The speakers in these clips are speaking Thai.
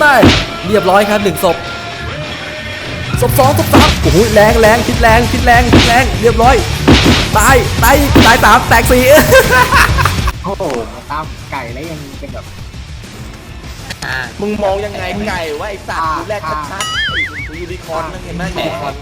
ไป เรียบร้อยครับหนึ่งศพศพสองศพสามโอ้โหแรงแรงพิษแรงพิษแรงพิษแรงเรียบร้อยตายตายตายสามแตกสี่โอ้โหมาตามไก่แล้วยังเป็นแบบมึงมองยังไงไก่ว่าไอ้สัตว์ดูแรกชัดๆไอ้ยูนิคอร์นนั่นเห็นไหมยูนิคอร์น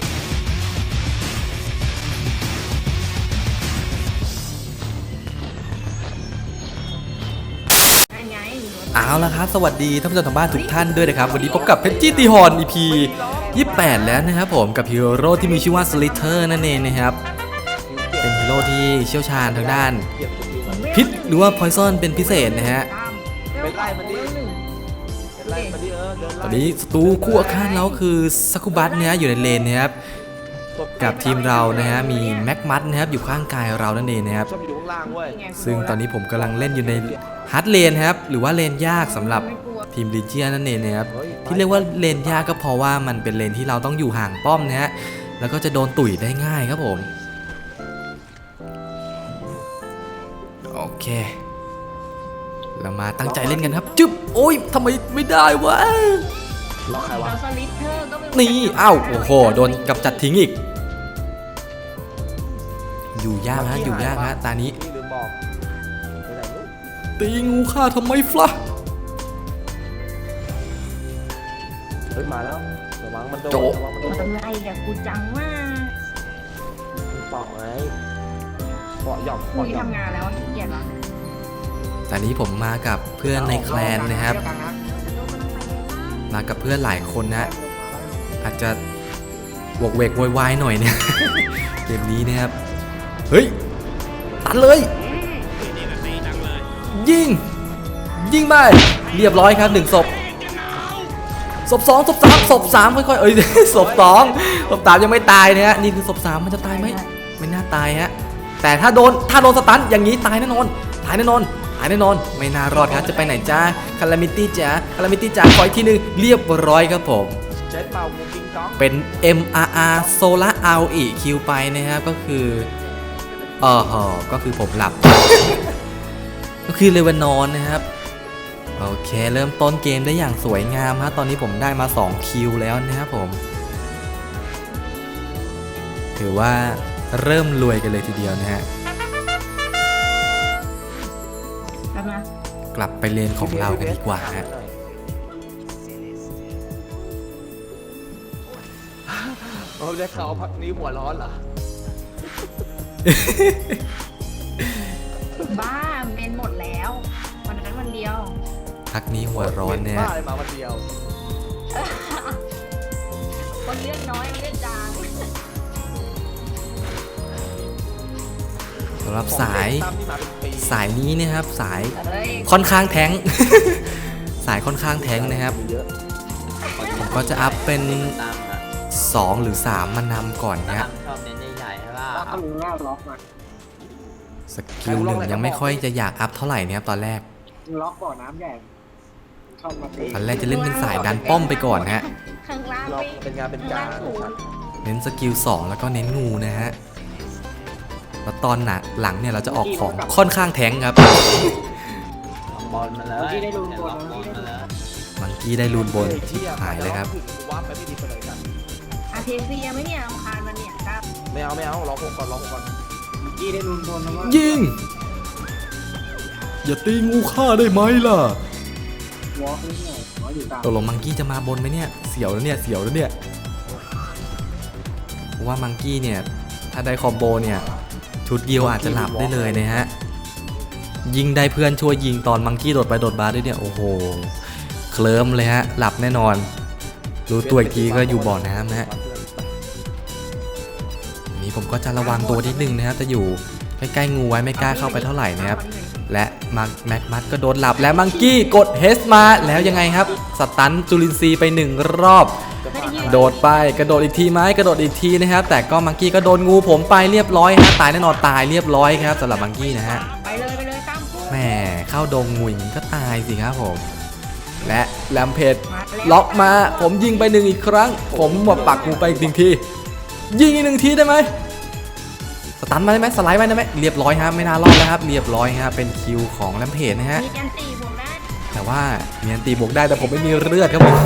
เอาละครับ สวัสดีท่านผู้ชมทางบ้านทุกท่านด้วยนะครับ วันนี้พบกับเพชรจี้ตีฮอน EP 28 แล้วนะครับผมกับฮีโร่ที่มีชื่อว่าสลิเทอร์นั่นเองนะครับ เป็นฮีโร่ที่เชี่ยวชาญทางด้าน พิษหรือว่าพอยซอนเป็นพิเศษนะฮะไปไล่มันดิไปไล่มันดิเออตอนนี้ศัตรูคู่อาฆาตเราคือซักุบัตเนะฮะอยู่ในเลนนะครับ กับทีมเรานะฮะมีแม็กมัดนะครับอยู่ข้างกายเรานั่นเองนะครับ ชอบอยู่ข้างล่างเว้ยซึ่งตอนนี้ผมกำลังเล่นอยู่ในฮาร์ดเลนครับหรือว่าเลนยากสำหรับทีมลิเจียนั่นเองนะครับที่เรียกว่าเลนยากก็เพราะว่ามันเป็นเลนที่เราต้องอยู่ห่างป้อมนะฮะแล้วก็จะโดนตุ๋ยได้ง่ายครับผมโอเค เรามาตั้งใจเล่นกันครับ จึ๊บโอ้ยทำไมไม่ได้วะล็อกใครวะ เราสลิปเตอร์ก็ไม่นี่ อ้าว โอ้โห โดนกับจัดทิ้งอีก อยู่ยากฮะอยู่ยากฮะตานี้ นี่ลืมบอกไปไหนลูกตีงูฆ่าทำไมฟละเฮ้ยมาแล้วระวังมันโดนโจ๊ะระวังมันโดนทำไมกับกูจังว่ามันเปาะไงเปาะหยอกคุเปาะยหยอกทำงานแล้วขี้เกียจละตอนนี้ผมมากับเพื่อนในแคลนนะครับ มากับเพื่อนหลายคนนะ อาจจะวกเวกโวยวายหน่อยเนี่ย เกมนี้นะครับ เฮ้ย ตัดเลย ยิง ยิงไปเรียบร้อยครับหนึ่งศพศพสองศพสามศพสามค่อยๆ เอ้ยศพสองศพสามยังไม่ตายนะฮะนี่คือศพสามมันจะตายไหมไม่น่าตายฮะแต่ถ้าโดนถ้าโดนสตันอย่างนี้ตายแน่นอนตายแน่นอนตายแน่นอน ไม่น่ารอดครับจะไปไหนจ้าคารามิตี้จ้าคารามิตี้จ้าขออีกทีหนึงเรียบร้อยครับผมเจ็ดเป่างูกิงก้องเป็น MRR Solar R อีกคิวไปนะครับก็คือเออหอก็คือผมหลับ ก็คือเลวานอนนะครับ โอเค เริ่มต้นเกมได้อย่างสวยงามฮะ ตอนนี้ผมได้มา 2 คิวแล้วนะครับผม ถือว่าเริ่มรวยกันเลยทีเดียวนะฮะทำไมกลับไปเลนของเรากันดีกว่าฮะ โอ้ได้ข่าวพักนี้หัวร้อนเหรอ บ้าเมนหมดแล้ววันนั้นวันเดียว พักนี้หัวร้อนเนี่ย บ้าเลยมาวันเดียว คนเลือกน้อยเลือกจางสำหรับสายตามที่มาเป็นปีสายนี้เนะครับสายเฮ้ยค่อนข้างแท้ง สายค่อนข้างแท้งนะครับเยอะผมก็จะอัพเป็น ตามอะ2 หรือ 3 มานำก่อนนะตาฮะ ช่ป่ะก็รู้ว่าล็อกมาสกิลหนึ่งยังไม่ค่อยจะอยากอัพเท่าไหร่นะครับตอนแรก ล็อกบ่อน้ำใหญ่ชอบมาตีตอนแรกจะเล่นเป็นสายดันป้อมไปก่อนนะฮะ ข้างล่างเราไม่เป็นงานเป็นการนะครับเน้นสกิล2แล้วก็เน้นงูนะฮะ แล้วตอนหนักหลังเนี่ยเราจะออกของค่อนข้างแท้งครับบอลมาเลยเดี๋ยวล็อกบอลมาเลยมังกี้ได้รูนบนที่หายเลยครับ ว่าไปไม่ดีไปเลยกันอาเทเซียไหมเนี่ยรำคาญมันเนี่ย ครับไม่เอาไม่เอารอผมก่อนรอผมก่อนกี้ได้รุนบนนะว่ายิง อย่าตีงูฆ่าได้ไหมล่ะวอล์กนิดหน่อยขออยู่กลางตกลงมังกี้จะมาบนไหมเนี่ย เสียวแล้วเนี่ย เสียวแล้วเนี่ยเพราะว่ามังกี้เนี่ย ถ้าได้คอมโบเนี่ย ชุดเดียวอาจจะหลับได้เลยนะฮะ ยิงได้เพื่อนช่วยยิงตอนมังกี้โดดไปโดดมาด้วยเนี่ย โอ้โห เคลิ้มเลยฮะ หลับแน่นอน รู้ตัวอีกทีก็อยู่บ่อน้ำนะฮะอันนี้ ผมก็จะระวังตัวนิดนึงนะครับจะอยู่ใกล้ๆงูไว้ไม่กล้าเข้าไปเท่าไหร่นะครับ และมาแม็กมัดก็โดนหลับและมังกี้กดเฮสมาแล้วยังไงครับ สตันจุลินทรีย์ไปหนึ่งรอบ โดดไปกระโดดอีกทีไหมกระโดดอีกทีนะครับ แต่ก็มังกี้ก็โดนงูผมไปเรียบร้อยฮะตายแน่นอนตายเรียบร้อยครับสำหรับมังกี้นะฮะไปเลยไปเลยตามกูแหมเข้าดงงูอย่างนี้ก็ตายสิครับผมและแลมเพจล็อกมาผมยิงไปหนึ่งอีกครั้ง ผมมาปักงูไปอีกหนึ่งที ยิงอีกหนึ่งทีได้ไหม สตันมาได้ไหมสไลด์มาได้ไหมเรียบร้อยฮะไม่น่ารอดแล้วครับ เรียบร้อยฮะเป็นคิวของแลมเพจนะฮะมีกันตีผมนะแต่ว่ามีอันตีบวกได้แต่ผมไม่มีเลือดครับผม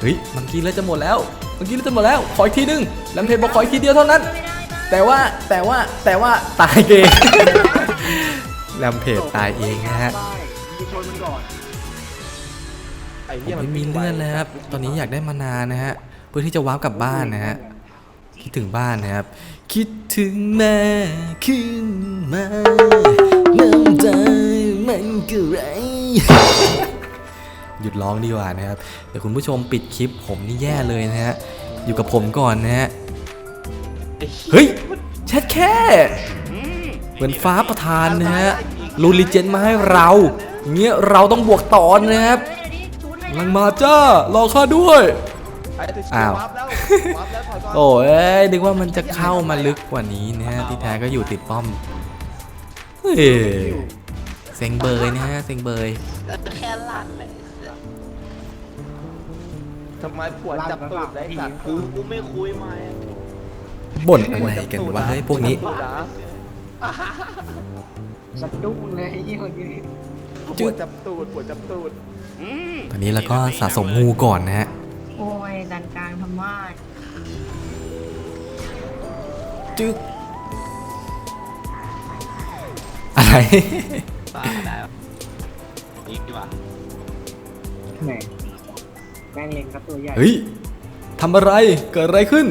เฮ้ยมังกี้เลือดจะหมดแล้วมังกี้เลือดจะหมดแล้วขออีกทีหนึงแลมเพจบอกขออีกทีเดียวเท่านั้น แต่ว่าแต่ว่าแต่ว่าตายเองแลมเพจตายเองนะฮะได้ยิงชนมันก่อนไอ้ผเหี้ยมมันไม่มีเลือดแล้วครับ ตอนนี้อยากได้มานานนะฮะ เพื่อที่จะวาร์ปกลับบ้านนะฮะ คิดถึงบ้านนะครับ คิดถึงแม่ขึ้นมาน้ำใจมันก็ไหรหยุดร้องดีกว่านะครับ เดี๋ยวคุณผู้ชมปิดคลิปผมนี่แย่เลยนะฮะ อยู่กับผมก่อนนะฮะ เฮ้ยแชทแค่ เหมือนฟ้าประทานนะฮะรูลิเจนมาให้เราอย่างเงี้ยเราต้องบวกต่อนะครับเฮ้ยดิชุดเลยกำลังมาจ้ารอข้าด้วยไอ้ตัวอ้าว วับแล้ววับแล้วถอยก่อนโอ้ยนึกว่ามันจะเข้ามาลึกกว่านี้นะฮะที่แท้ก็อยู่ติดป้อมเฮ้ยเซ็งเบยนะฮะเซ็งเบยแค่ลั่นเลยทำไมปวดจับตูดได้สัตว์กูกูไม่คุยมาบ่นอะไรกันวะเฮ้ยพวกนี้ตูดนะสะดุ้งเลยไอ้ยี่ห้อนี้ปวดจับตูดปวดจับตูดตอนนี้เราก็สะสมงูก่อนนะฮะ โอ้ยดันกลางทำว่าจึ๊กอะไรตาได้อีกดีกว่าแหมแม่งเล็งครับตัวใหญ่เฮ้ยทำอะไรเกิดอะไรขึ้น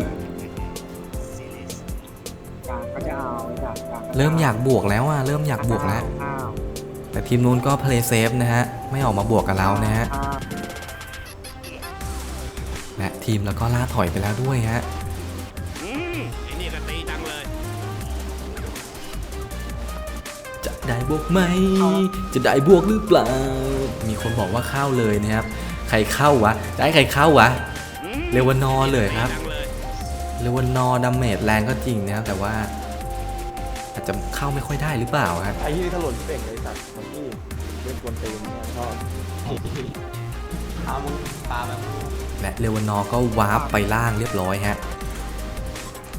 กลางก็จะเอาไอ้จากกลางเริ่มอยากบวกแล้วอะเริ่มอยากบวกแล้ว อ้าวแต่ทีมนู้นก็เพลย์เซฟนะฮะ ไม่ออกมาบวกกับเรานะฮะ อ้าวและ ทีมแล้วก็ล่าถอยไปแล้วด้วยฮะไอ้นี่ก็ตีจังเลย จะได้บวกไหม จะได้บวกหรือเปล่า มีคนบอกว่าเข้าเลยนะครับ ใครเข้าวะจะให้ใครเข้าวะเรวานอร์เลยครับจังเลยเรวานอร์ดาเมจแรงก็จริงนะครับ แต่ว่า อาจจะเข้าไม่ค่อยได้หรือเปล่าฮะ ไอ้ที่ถล่นเป่งเลยสัตว์มันที่เล่นกวนตีนเนี่ยชอบเอามึงปาแบบ และเรวานอร์ก็วาร์ปไปล่างเรียบร้อยฮะ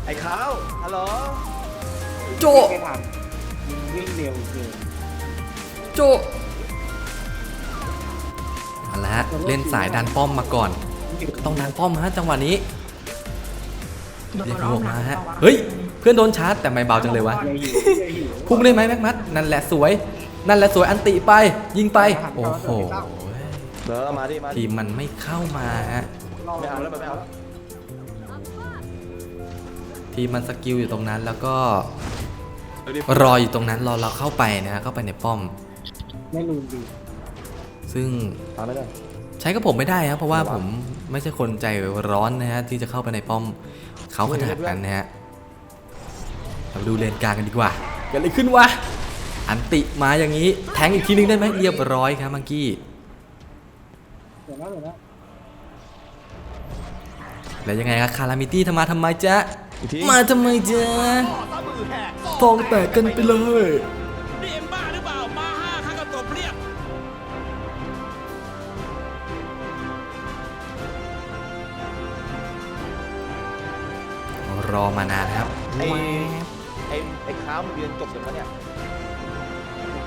ไอ้ขาวฮัลโหลโจไม่ทันยิงวิ่งเร็วเกินโจเอาละฮะเล่นสายดันป้อมมาก่อน ต้องดันป้อมฮะจังหวะนี้โดนเรียกล้พอวมกหลัมางฮะปะวเฮ้ย เพื่อนโดนชาร์จแต่ไม่เบาจังเลยวะเดี๋ยวหิวเดี๋ยวหิวพุ่งได้ไหมแม็กมัด นั่นแหละสวย นั่นแหละสวยอันติไป ยิงไป โอ้โห เดี๋ยวมาดิมาดิทีมมันไม่เข้ามาฮะไม่เอาแล้วไม่เอาแล้วทีมมันสกิลอยู่ตรงนั้นแล้วก็รออยู่ตรงนั้นรอเราเข้าไปนะฮะเข้าไปในป้อม ไม่ลืมดีซึ่งตามไม่ได้ ใช้กับผมไม่ได้ครับเพราะว่าผมไม่ใช่คนใจร้อนนะฮะที่จะเข้าไปในป้อมเขาขนาดนั้นนะฮะเราดูเลนกลางกันดีกว่าเกิดอะไรขึ้นวะอันติมาอย่างนี้แทงอีกทีนึงได้ไหมเรียบร้อยครับมังกี้เดี๋ยวนะเดี๋ยวนะแล้วยังไงครับคารามิตี้ทำมาทำไมจ๊ะ อีกทีมาทำไมจ๊ะทองแตกกันไปเลย นี่เอ็มบ้าหรือเปล่า มาห้าข้างก็ตบเรียบ รอมานานครับ ไอ้ไอ้ไอ้ขาวมันเรียนจบเสร็จแล้วเนี่ย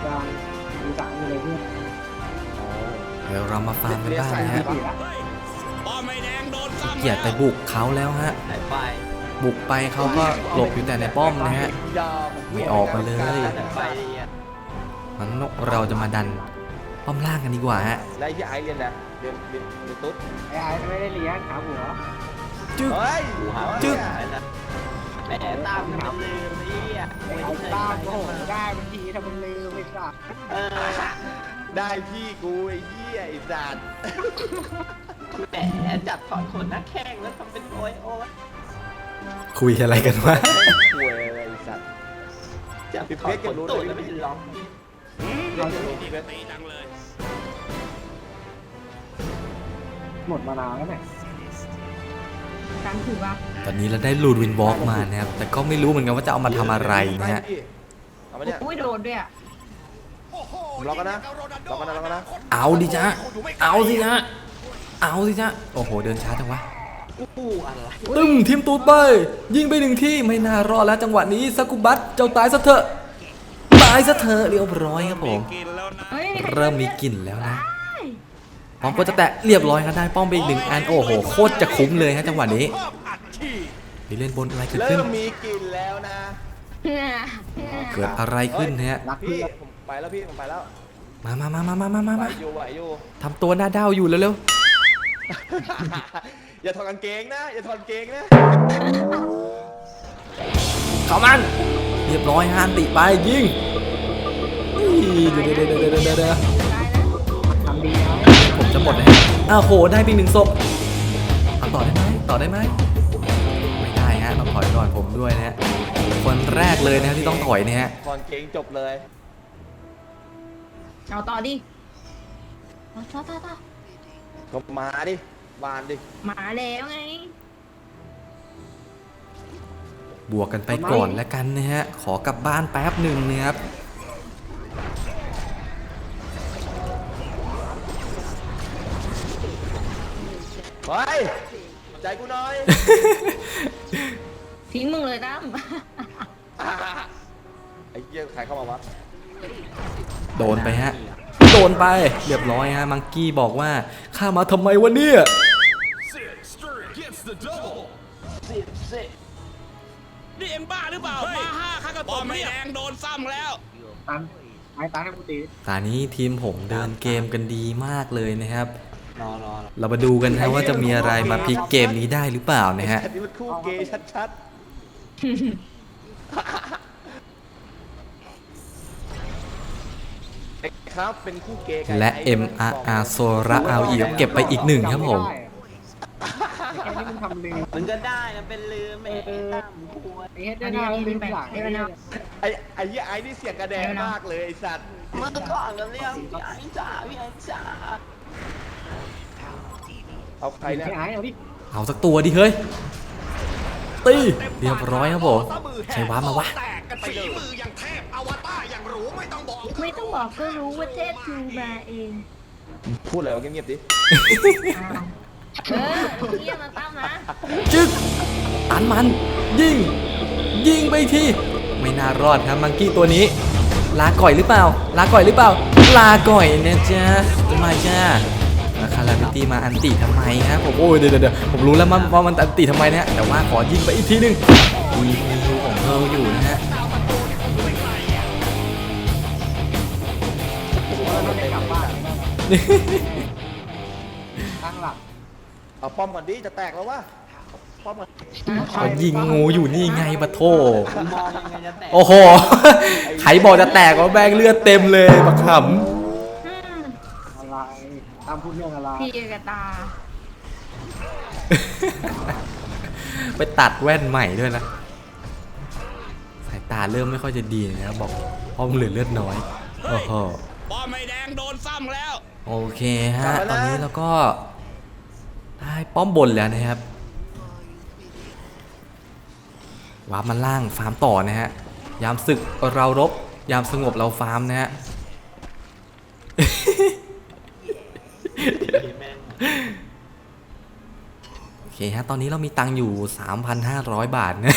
กลางมีสามอยู่เลยเพื่อน เดี๋ยวเรามาฟาร์มกันบ้างนะฮะสี่ละเฮ้ยปอไม่แดงโดนซ้ำเกียรติไปบุกเขาแล้วฮะไหนไปบุกไปเขาก็หลบอยู่แต่ในป้อมนะฮะยาไม่ออกมาเลยไหนไปดีอะงั้นเราจะมาดันป้อมล่างกันดีกว่าฮะแล้วไอ้ที่ไอเรียนนะเรียนเรียนเรียนตุ๊ดไอ้ไอ้ไม่ได้เลี้ยงขาหัวจึ๊กเฮ้ยกูหาจึ๊กแหมตามกันลืมนี่อะไอ้เอาตามก็โหได้บางทีถ้ามันลืมไม่ทราบเออ ได้พี่กูไอ้เหี้ยไอ้สัตว์แหมจับถอนขนหน้าแข้งแล้วทำเป็นโอยโอยคุยอะไรกันวะป่วยอะไรไอ้สัตว์ จับถอนขนตูดแล้วไม่ใช่ร้องนี่ก็ตีจังเลยหมดมานานแล้วเนี่ยกันถือว่าตอนนี้เราได้ลูดวินวอล์กมานะครับ แต่ก็ไม่รู้เหมือนกันว่าจะเอามาทำอะไรนะฮะ เอามาเนี่ยอุ้ยโดนด้วยอะผม ล็อกกันนะล็อกกันนะล็อกกันนะเอาดิจ้ะเอาสิจ้ะเอาสิจ้ะโอ้โห เดินช้าจังวะกูอะไรตึ้มทีมตูดไปยิงไปหนึ่งที่ไม่น่ารอดแล้วจังหวะนี้สกุบัตเจ้าตายซะเถอะตายซะเถอะเรียบร้อยครับผมกินแล้วนะเฮ้ยใคเริ่มมีกลิ่นแล้วนะป้อมก็จะแตะเรียบร้อยครับได้ป้อมไปอีกหนึ่งอันโอ้โหโคตรจะคุ้มเลยฮะจังหวะนี้ชอบอัดฉีดมีเล่นบนอะไรเกิดเริ่ขึ้นมมีกลิ่นแล้วนะเกิดอะไรขึ้นฮะ รักพี่เพื่อนผมไปแล้วพี่ผมไปแล้วมามามามามามามาไหวมาอยู่ไหวอยู่ ทำตัวหน้าด้าวอยู่เร็วอย่าถอดกางเกงนะ อย่าถอดกางเกงนะ ๆเข้ามัน เรียบร้อยฮานติไปยิงอี้เดี๋ยวเดี๋ยวเดี๋ยวเดี๋ยวเดี๋ยวเดี๋ยวทำดีนะผมจะหมดเลยอ้าวโห ได้ไปอีกหนึ่งศพเอาต่อได้ไหมต่อได้ไหมไม่ได้ฮะต้องถอยก่อนผมด้วยนะฮะคนแรกเลยนะที่ต้องถอยนะฮะ ถอดกางเกงจบเลย เอาต่อดิเอาต่อต่อต่อก็มาดิวานดิ มาแล้วไง บวกกันไปก่อนแล้วกันนะฮะ ขอกลับบ้านแป๊บหนึ่งนะครับ ไป ใจกูหน่อย ทิ้งมึงเลยตั้มไอ้เหี้ยใครเข้ามาวะ โดนไปฮะ โดนไป เรียบร้อยฮะ มังกี้บอกว่าข้ามาทำไมวะเนี่ยนี่เอ็มบ้าหรือเปล่ามาห้าข้าก็ตบไม่แดงโดนซ้ำแล้วตันไม้ตันให้กูตีตอนนี้ทีมผมเดินเกมกันดีมากเลยนะครับ รอรอเรามาดูกันนะว่าจะมีอะไรมาพลิกเกมนี้ได้หรือเปล่านะฮะอันนี้มันคู่เกย์ชัดๆ ครับเป็นคู่เกย์กันและไอ้ MRR โซระเอาอีกเก็บไปอีกหนึ่งครับผมไอ้นี่มันทำลืมมันก็ได้นะเป็นลืมแม่ตั้มกลัวไอ้เฮ็ดได้หน้าลืมหลังไอ้เนี่ยไอ้ไอ้เหี้ยไอ้นี่เสียงกระแดงมากเลยไอ้สัตว์เมื่อก่อนก็เรียกพี่ไอ้จ๋าพี่ไอ้จ๋าเอาใครเนี่ยไอ้ไอ้เอาดิเอาสักตัวดิเฮ้ยตีเรียบร้อยครับผมใช้ว้ามาวะ แตกกันฝีมืออย่างเทพอว ไม่ต้องบอกไม่ต้องบอกก็รู้ว่าเทพทูมาเองพูดอะไรวะเงียบๆดิอ้าวเออเงียบนะตั้มนะจึ๊กตันมันยิงยิงไปอีกทีไม่น่ารอดครับมังกี้ตัวนี้ ลาก่อยหรือเปล่า ลาก่อยหรือเปล่า ลาก่อยนะจ๊ะจะมาจ้าแล้วคาราบิตี้มาอันติทำไมฮะผมโอ้ยเดี๋ยวเดี๋ยวเดี๋ยวผมรู้แล้วว่าว่ามันอันติทำไมนะแต่ว่าขอยิงไปอีกทีหนึง ตั้งหลักเอาป้อมก่อนดิจะแตกแล้ววะป้อมก่อนเขายิงงูอยู่นี่ไงปะโทมองยังไงจะแตกโอ้โหใครบอกจะแตกว่าแบงเลือดเต็มเลยบักขอืมอะไรตามพูดเรื่องอะไรพี่กระตาำ ไปตัดแว่นใหม่ด้วยนะ สายตาเริ่มไม่ค่อยจะดีนะครับบอกเพราะมันเหลือเลือดน้อย โอ้โหป้อมไม่แดงโดนซ้ำแล้ว โอเคฮะ ตอนนี้เราก็ได้ป้อมบนแล้วนะครับวาร์ปมาล่างฟาร์มต่อนะฮะ ยามศึกเรารบ ยามสงบเราฟาร์มนะฮะโอเคฮะ ตอนนี้เรามีตังค์อยู่ 3,500 บาทนะ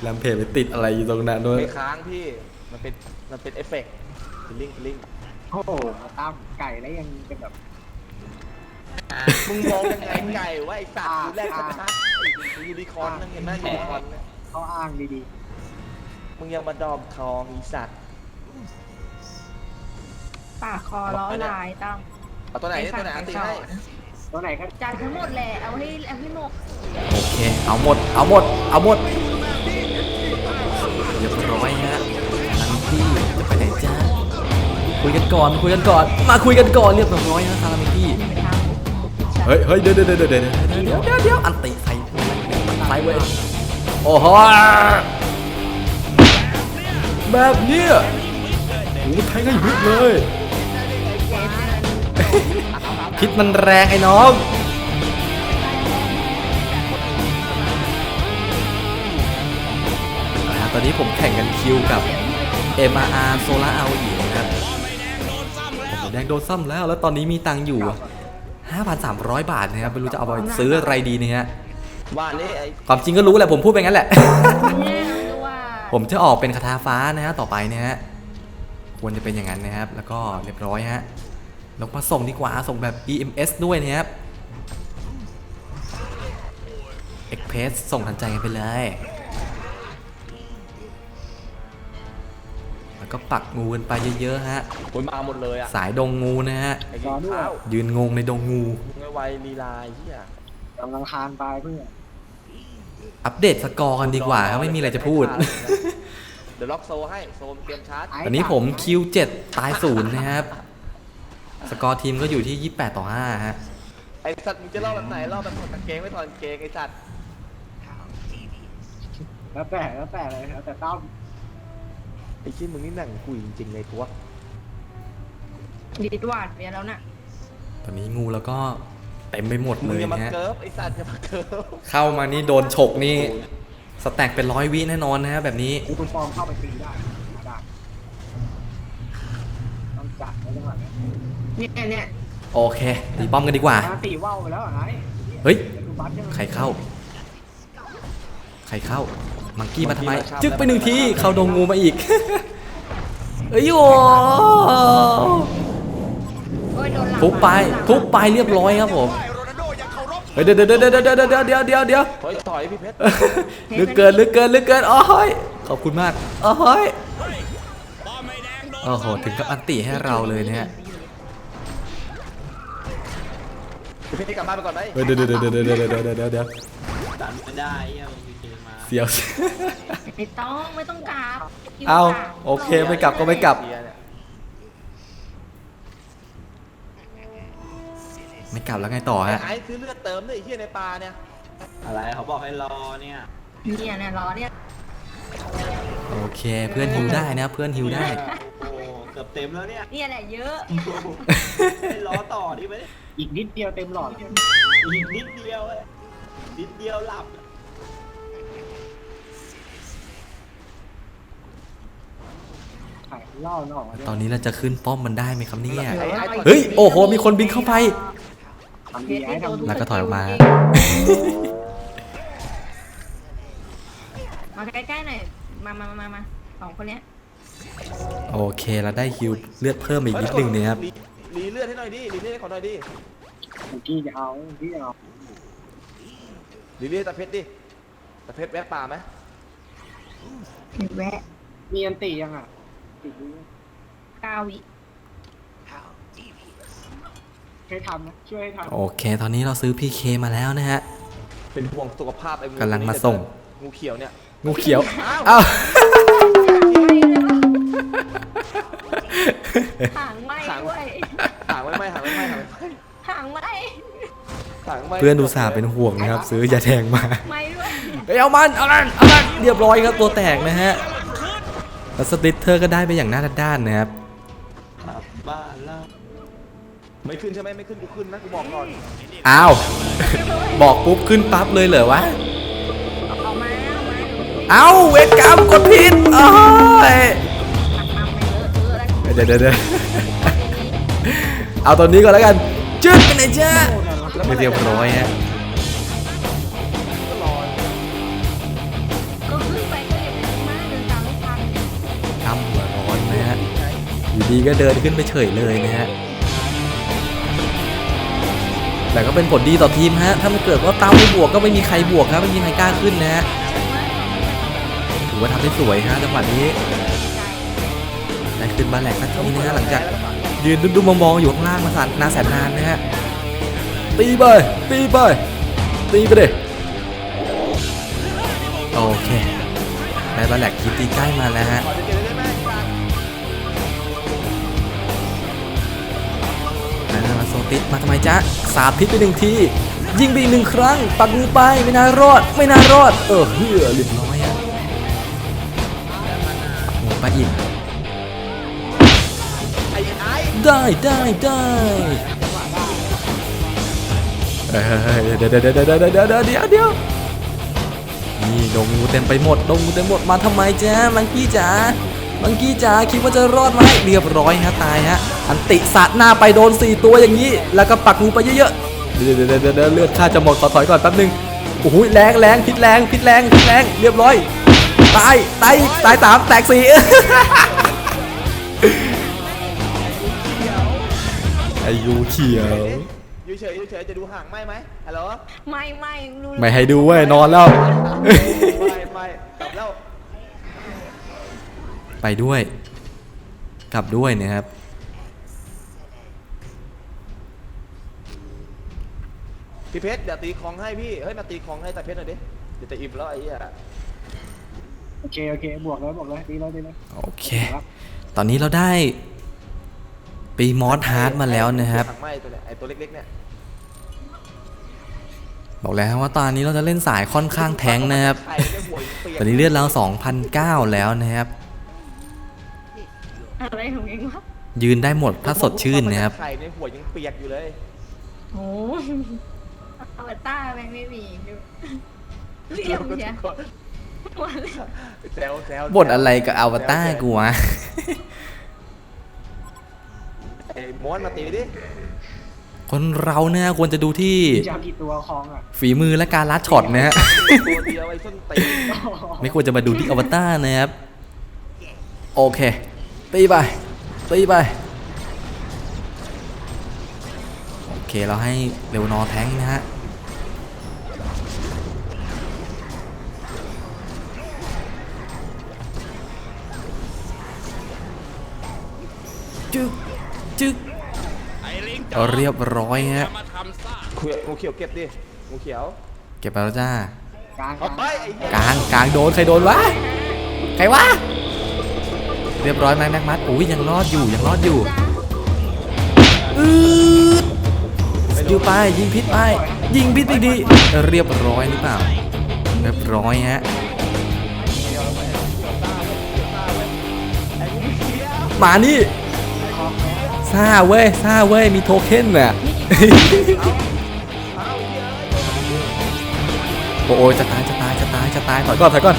แลมเพจไปติดอะไรอยู่ตรงนั้นด้วยไม่ค้างพี่ มันเป็น มันเป็นเอฟเฟกต์ฟิลลิ่งฟิลลิ่ง โอ้โหมาตามไก่แล้วยังเป็นแบบมึงมองยังไงไก่ว่าไอ้สัตว์ดูแรกชัดๆไอ้ยูนิคอร์นนั่นเห็นไหมยูนิคอร์นเนี่ยเขาอ้างดีมึงยังมาดอมทองอีสัตว์ปากคอล้อลายตั้มเอาตัวไหนเนี่ยตัวไหนอันตีให้ๆตัวไหนก็จัดทั้งหมดแหละเอาให้เอาให้หมดโอเค เอาหมด เอาหมด เอาหมดเรียบร้อยฮะทันที่จะไปไหนจ้า คุยกันก่อนคุยกันก่อน มาคุยกันก่อนเรียบร้อยฮะคาราเมตี้ไปทำเฮ้ยเฮ้ยเดี๋ยวเดี๋ยวเดี๋ยวเดี๋ยวเดี๋ยวเดี๋ยวเดี๋ยวอันติใส่ใส่เว้ยโอ้โหแบบเนี้ยโอ้โหแทงให้ยุบเลยพิษมันแรงไอ้น้องอ่าตอนนี้ผมแข่งกันคิวกับ MRR โซล่าเอาอีกนะครับป้อ แล้วผมแดงโดนซ้ำแล้ว แล้วตอนนี้มีตังค์อยู่ 5,300 บาทนะครับไม่รู้จะเอาไปซื้ออะไรดีเนี่ยฮะว่านี่ไอ้ความจริงก็รู้แหละผมพูดไปงั้นแหละเนี่ยรู้ว่าผมจะออกเป็นคาถาฟ้านะฮะต่อไปนะฮะควรจะเป็นอย่างนั้นนะครับ แล้วก็เรียบร้อยฮะแล้วมาส่งดีกว่าส่งแบบ EMS ด้วยนะครับ Express ส่งทันใจกันไปเลย แล้วก็ปักงูกันไปเยอะๆฮะ คนมาหมดเลยอะสายดงงูนะฮะ ไอ้กินข้าวยืนงงในดงงู มึงไอ้ไวลีลาไอ้เฮียกำลังทานไปเพื่อนอัปเดตสกอร์กันดีกว่าครับไม่มีอะไรจะพูด เดี๋ยวล็อกโซให้โซมเตรียมชาร์จตอนนี้ผมคิว7ตายศูนย์นะครับ สกอร์ทีมก็อยู่ที่ 28 ต่อ 5 ฮะ ไอ้สัตว์มึงจะล่อแบบไหนล่อแบบถอดกางเกงไม่ถอดกางเกงไอ้สัตว์ แล้วแต่แล้วแต่เลยแล้วแต่ตั้มไอ้ชิ้นมึงนี่หนังกุยจริงๆเลยพวกดีดวาดเบียร์แล้วน่ะตอนนี้งูแล้วก็เต็มไปหมดมึเลงยอย่ามานะฮะ เกิร์ฟไอ้สัตว์อย่ามาเกิร์ฟเข้ามานี่โดนฉกนี่สแต็กเป็นร้อยวิแน่นอนนะฮะแบบนี้ กูคุณฟอร์มเข้าไปตีได้มาได้ต้องจัดไว้จังหวะนี้เนี่ยเนี่ยโอเคตีป้อมกันดีกว่า มาตีว่าวไปแล้วเหรอไอ้เฮ้ย เดี๋ยวดูบัฟยังไงใครเข้า ใครเข้า มังกี้มาทำไม จึ๊กไปหนึ่งที เข้าดงงูมาอีก เอ้ยโอ้โอ้ยโดนหลังทุบไปทุบไปเรียบร้อยครับผมโรนัลโดยังเคารพเฮ้ยเดี๋ยวเดี๋ยวเดี๋ยวเดี๋ยวเดี๋ยวเดี๋ยวเดี๋ยวเดี๋ยวเดี๋ยวเฮ้ยถอยพี่เพชรลึกเกินลึกเกินลึกเกินโอ้ยขอบคุณมากโอ้ยเฮ้ยป้อมไม่แดงโดนโอ้โหถึงกับอันติให้เราเลยเนี่ยพี่เพชรกลับบ้านไปก่อนไหมเฮ้ยเดี๋ยวเดี๋ยวเดี๋ยวเดี๋ยวเดี๋ยวเดี๋ยวเดี๋ยวเดี๋ยวเดี๋ยวดันไม่ได้ยังมี เกมมาเสียว ไม่ต้องไม่ต้องกราบเอาโอเคไม่กลับก็ไม่กลับเกียร์เนี่ยไม่กลับแล้วไงต่อไอ้ฮะไอ้ซื้อเลือดเติมด้วยไอ้เฮียในปลาเนี่ย อะไรเขาบอกให้รอเนี่ยเนี่ยเนี่ยรอเนี่ยโอเค เพื่อนฮิวได้นะ เพื่อนฮิวได้ โอ้โหเกือบเต็มแล้วเนี่ยเนี่ยแหละเยอะ ให้รอต่อดีไหมเนี่ยอีกนิดเดียวเต็มหลอด อีกนิดเดียวเองนิดเดียวหลับ ไข่ล่อหน่อเนี่ยตอนนี้เราจะขึ้นป้อมมันได้ไหมครับเนี่ยไอ้ไอ้ถอเฮ้ย โอ้โห มีคนบินเข้าไป ทำดีไอ้ทำดีแล้วก็ถอยออกมา มาใกล้ๆหน่อย มามามามาสองคนเนี้ยโอเค เราได้ฮิวเลือดเพิ่มอีกนิดนึงเนี่ยครับรีรีเลือดให้หน่อยดิรีเลือดให้ขอหน่อยดิกูกี้จะเอากี้จะเอารีเลือดตาเพชรดิตาเพชรแวะป่าไหมแวะมีอันตียังอะ ติดดูเก้าวิให้ทำนะช่วยให้ทำโอเค ตอนนี้เราซื้อ PK มาแล้วนะฮะ เป็นห่วงสุขภาพไอ้งูกำลังมาส่ง งูเขียวเนี่ย งูเขียว อ้าวอ้าวหางไหมด้วยหางไว้ไหมหางไว้ไหมหางไว้ไหมหางไหมหางไว้เพื่อนดูสาห์เป็นห่วงนะครับ ซื้อยาแทงมาไหมด้วยเฮ้ยเอามันเอามันเอามันเรียบร้อยครับตัวแตกนะฮะ แล้วสติตเตอร์ก็ได้ไปอย่างหน้าด้านๆนะครับกลับบ้านแล้วไม่ขึ้นใช่ไหมไม่ขึ้นกูขึ้นนะกูบอกก่อนอ้าว บอกปุ๊บขึ้นปั๊บเลยเหรอวะ เอามาเอามาเอ้าเวทกรรมกดผิดโอ้ยหักมาไปเลอะเทอะแล้วเดี๋ยวเดี๋ยวเดี๋ยวเอาตอนนี้ก่อนแล้วกัน จึ๊กกันไหนจ้าไม่เรียบร้อยฮะ ดีก็เดินขึ้นไปเฉยเลยนะฮะแต่ก็เป็นผลดีต่อทีมฮะ ถ้ามันเกิดว่าเต้าไม่บวกก็ไม่มีใครบวกครับ ไม่มีใครกล้าขึ้นนะฮะ ถือว่าทำได้สวยฮะจังหวะนี้ได้ขึ้นมาแหลกสักทีนะฮะหลังจากยืนดุมๆมองๆอยู่ข้างล่างมาสานนาแสนนานนะฮะ ตีไปตีไปตีไปเดิโอเคได้บาแหลกคิดตีใกล้มาแล้วฮะ ติดมาทำไมจ๊ะสาดพิษไปหนึ่งทียิงไปอีกหนึ่งครั้ง ปักมือไปไม่น่ารอด ไม่น่ารอด เออเฮือเรียบร้อยอะโอ้ไปอีกได้ได้ได้เดี๋ยวเดี๋ยวเดี๋ยวเดี๋ยวเดี๋ยวเดี๋ยวนี่ดงงูเต็มไปหมดดงงูเต็มหมดมาทำไมจ๊ะมังกี้จ๋า มังกี้จ๋าคิดว่าจะรอดไหมเรียบร้อยฮะตายฮะอันติสาดหน้าไปโดน 4 ตัวอย่างนี้ แล้วก็ปักงูไปเยอะๆเดี๋ยวเดี๋ยวเดี๋ยวเดี๋ยวเลือดข้าจะหมดขอถอยก่อนแป๊บนึงโอ้โหแรงแรงพิษแรงพิษแรงพิษแรงเรียบร้อยตายตายอีกตายสามแตกสี่อายุเขียวอยู่เฉยอยู่เฉยจะดูห่างไหมไหมฮัลโหลไม่ไม่รู้ไม่ให้ดูเว้ยนอนแล้ว ไม่ไม่กลับแล้ว ไปด้วย กลับด้วยนะครับ พี่เพชรเดี๋ยวตีของให้พี่ เฮ้ยมาตีของให้แต่เพชรหน่อยดิ เดี๋ยวจะอิ่มแล้วไอ้เหี้ยโอเค โอเค บวกเลยบวกเลยดีเลยดีเลยโอเค ตอนนี้เราได้ปีมอสฮาร์ดมาแล้วนะครับถังไหม้ตัวเนี้ยไอ้ตัวเล็กๆเนี่ย บอกแล้วว่าตอนนี้เราจะเล่นสายค่อนข้างแทงค์นะครับไข่เนี่ยหัวยังเปียกตอนนี้เลือดเรา2,009แล้วนะครับ อะไรของเองวะยืนได้หมดถ้าสดชื่นนะครับไข่ในหัวยังเปียกอยู่เลยโอ้อวตารแม่งไม่มีดูเรียมเชียวันเลยแซวแซวบทอะไรกับอวตารกูวะไอ้ม้วนมาตีดิ คนเราเนี่ยควรจะดูที่จะเอากี่ตัวคลองอะฝีมือและการลัดช็อตนะฮะตัวเดียวไอ้ส้นตีนไม่ควรจะมาดูที่อวตารนะครับ โอเค ตีไปตีไปโอเคเราให้เร็วนอแทงค์นะฮะจึ๊กจึ๊กไอ้ลิงเอาเรียบร้อยฮะมาทำซ่าเขียวงูเขียวเก็บดิงูเขียว เก็บไปแล้วจ้ากลางกเอาลางไปไอ้เหี้ยกลางกลางโดน ใครโดนวะ ใครวะ เรียบร้อยไหมแม็กมัดอุ้ยยังรอดอยู่ยังรอดอยู่อืดสกิลไปยิงพิษไป ยิงพิษไปดี เรียบร้อยหรือเปล่า เรียบร้อยฮะมานี่ซ่าเว้ยซ่าเว้ย มีโทเค็นน่ะโอ้ยจะตายจะตายจะตายจะตายถอยก่อนถอยก่อน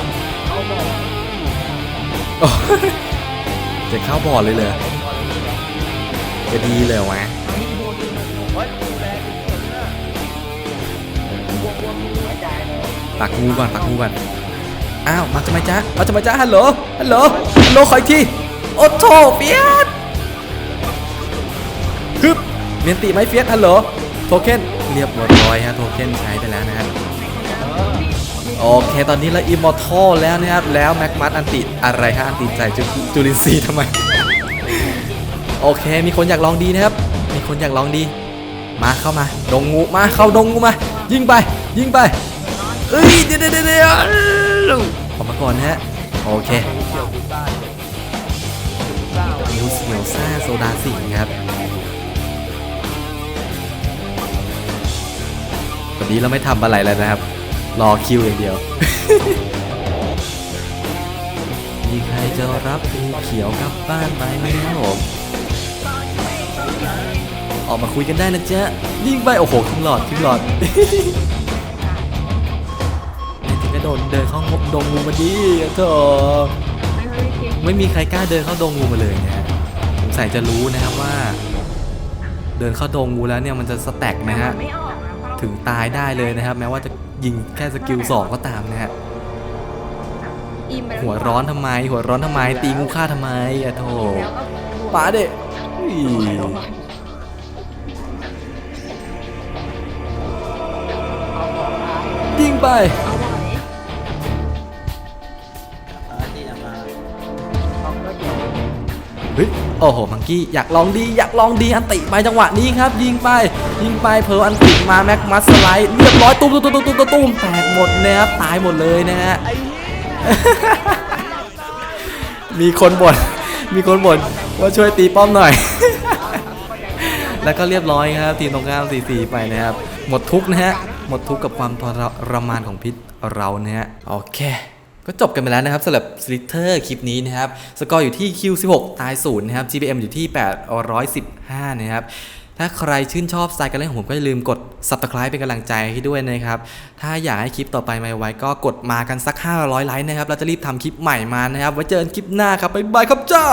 จะเข้าบอร์ดเลยเลยจะดีเลยวะปักงูก่อนปักงูก่อนอ้าวมาทำไมจ๊ะมาทำไมจ๊ะฮัลโหลฮัลโหลฮัลโหลขออีกทีโอ้โถเฟียสฮึบเมียนติไหมเฟียสฮัลโหลโทเค็นเรียบร้อยฮะโทเค็นใช้ไปแล้วนะฮะ โอเค ตอนนี้เราอิมมอร์ทัลแล้วนะครับ แล้วแม็กมัสอันติอะไรฮะ อันติใส่จุจุลินทรีย์ทำไม โอเค มีคนอยากลองดีนะครับ มีคนอยากลองดี มาเข้ามา ดงงูมา เข้าดงงูมา ยิงไป ยิงไป เอ้ย เดี๋ยวเดี๋ยวเดี๋ยวออกมาก่อนนะฮะ โอเคมิวเซียวซ่าโซดาสิงครับวันนี้เราไม่ทำอะไรแล้วนะครับ รอคิวอย่างเดียว มีใครจะรับภูเขียวกลับบ้านไหมไม่รู้ครับผมออกมาคุยกันได้นะจ๊ะยิงไปโอ้โหครึ่งหลอดครึ่งหลอดไม่ถึงกระโดดเดินเข้าดงงูมาดิเถอะไม่ค่อยเก่งไม่มีใครกล้าเดินเข้าดงงูมาเลยนะฮะสงสัยจะรู้นะครับว่า เดินเข้าดงงูแล้วเนี่ยมันจะสแต็กนะฮะ ถึงตายได้เลยนะครับ แม้ว่าจะยิงแค่สกิลสองก็ตามนะฮะอิ่มไปแล้หัวร้อนทำไม หัวร้อนทำไม ตีงูฆ่าทำไมอะโถแล้วก็ป๋าเด็กยิงไป โอ้โหมังกี้อยากลองดีอยากลองดีอันติไปจังหวะนี้ครับ ยิงไปยิงไปเพออันติมาแม็กมัสไลด์เรียบร้อยตุ้มตุ้มตุ้มตุ้มตุ้มแตกหมดนะครับตายหมดเลยนะฮะมีคนบ่นมีคนบ่นว่าช่วยตีป้อมหน่อย แล้วก็เรียบร้อยครับ ทีมตรงข้าม4-4ไปนะครับ หมดทุกนะฮะ หมดทุกกับความทรมานของพิษเรานะฮะ โอเค ก็จบกันไปแล้วนะครับสำหรับสลิเตอร์คลิปนี้นะครับ สกอร์อยู่ที่ Q16 ตายศูนย์นะครับ GPM อยู่ที่ 815 นะครับ ถ้าใครชื่นชอบสไตล์การเล่นของผมก็อย่าลืมกด subscribe เป็นกำลังใจให้ด้วยนะครับ ถ้าอยากให้คลิปต่อไปมาไว้ก็กดมากันสัก 500 ไลค์นะครับ เราจะรีบทำคลิปใหม่มานะครับ ไว้เจอกันคลิปหน้าครับ บ๊ายบายครับจ้า